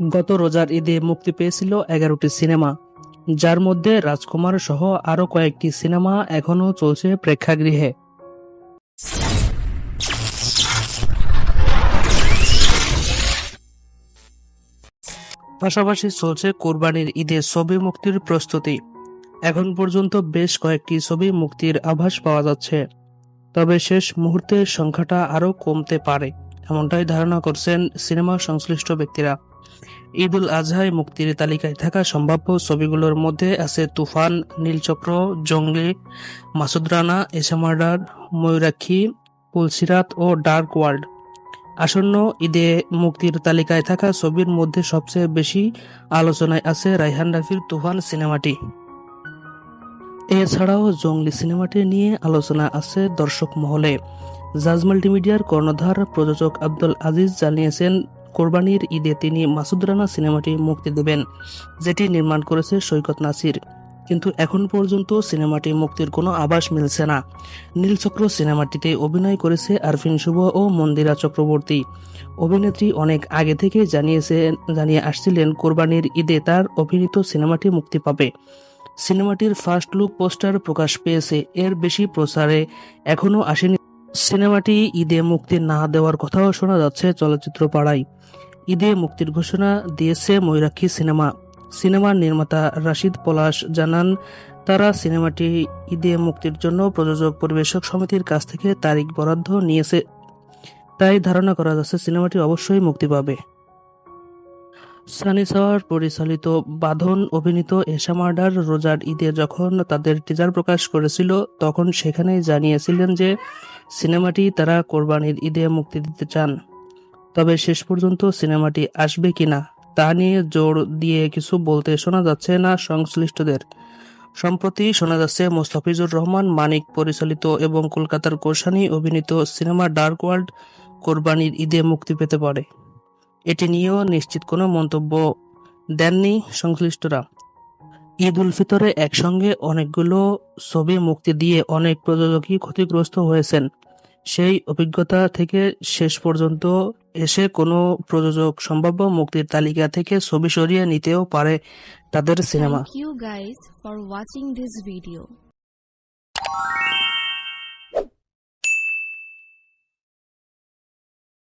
গত রোজার ঈদে মুক্তি পেয়েছিল এগারোটি সিনেমা। যার মধ্যে রাজকুমার সহ আরও কয়েকটি সিনেমা এখনও চলছে প্রেক্ষাগৃহে। পাশাপাশি চলছে কোরবানির ঈদে ছবি মুক্তির প্রস্তুতি। এখন পর্যন্ত বেশ কয়েকটি ছবি মুক্তির আভাস পাওয়া যাচ্ছে। তবে শেষ মুহূর্তে সংখ্যাটা আরও কমতে পারে, এমনটাই ধারণা করছেন সিনেমা সংশ্লিষ্ট ব্যক্তিরা। ঈদ উল আজহায় মুক্তির তালিকায় থাকা সম্ভাব্য ছবিগুলোর মধ্যে আছে তুফান, নীলচক্র জঙ্গলি মাসুদ রানা এসামার্ডার ময়ূরাক্ষী, পুলসিরাত ও ডার্ক ওয়ার্ল্ড। আসন্ন ঈদে মুক্তির তালিকায় থাকা ছবির মধ্যে সবচেয়ে বেশি আলোচনায় আছে রাইহান রাফির তুফান সিনেমাটি। এছাড়াও জঙ্গলি সিনেমাটি নিয়ে আলোচনা আছে দর্শক মহলে। জাজ মাল্টিমিডিয়ার কর্ণধার প্রযোজক আব্দুল আজিজ জানিয়েছেন কোরবানির ঈদে তিনি মাসুদ রানা সিনেমাটি মুক্তি দেবেন, যেটি নির্মাণ করেছে সৈকত নাসির। কিন্তু এখন পর্যন্ত সিনেমাটি মুক্তির কোনো আভাস মিলছে না। নীলচক্র সিনেমাটিতে অভিনয় করেছে আরফিন শুভ ও মন্দিরা চক্রবর্তী। অভিনেত্রী অনেক আগে থেকে জানিয়েছে জানিয়ে আসছিলেন কোরবানির ঈদে তার অভিনীত সিনেমাটি মুক্তি পাবে। সিনেমাটির ফার্স্ট লুক পোস্টার প্রকাশ পেয়েছে, এর বেশি প্রচারে এখনও আসেনি সিনেমাটি ঈদে মুক্তি না দেওয়ার কথাও শোনা যাচ্ছে চলচ্চিত্র পাড়ায় ঈদে মুক্তির ঘোষণা দিয়েছে ময়ূরাক্ষী সিনেমা। সিনেমার নির্মাতা রাশিদ পলাশ জানান, তারা সিনেমাটি ঈদে মুক্তির জন্য প্রযোজক পরিবেশক সমিতির কাছ থেকে তারিখ বরাদ্দ নিয়েছে। তাই ধারণা করা যাচ্ছে সিনেমাটি অবশ্যই মুক্তি পাবে। সানি সাওয়ার পরিচালিত বাঁধন অভিনীত এশা মার্ডার রোজার ঈদে যখন তাদের টিজার প্রকাশ করেছিল, তখন সেখানেই জানিয়েছিলেন যে সিনেমাটি তারা কোরবানির ঈদে মুক্তি দিতে চান। তবে শেষ পর্যন্ত সিনেমাটি আসবে কিনা তা নিয়ে জোর দিয়ে কিছু বলতে শোনা যাচ্ছে না সংশ্লিষ্টদের। সম্প্রতি শোনা যাচ্ছে, মোস্তাফিজুর রহমান, মানিক পরিচালিত এবং কলকাতার গোসানি অভিনীত সিনেমা ডার্ক ওয়ার্ল্ড কোরবানির ঈদে মুক্তি পেতে পারে। এটি নিয়েও নিশ্চিত কোনো মন্তব্য দেননি সংশ্লিষ্টরা। ঈদ উল ফিতরে একসঙ্গে অনেকগুলো ছবি মুক্তি দিয়ে অনেক প্রযোজকই ক্ষতিগ্রস্ত হয়েছেন। সেই অভিজ্ঞতা থেকে শেষ পর্যন্ত এসে কোনো প্রযোজক সম্ভাব্য মুক্তির তালিকা থেকে ছবি সরিয়ে নিতেও পারে তাদের cinema. You guys for watching this video.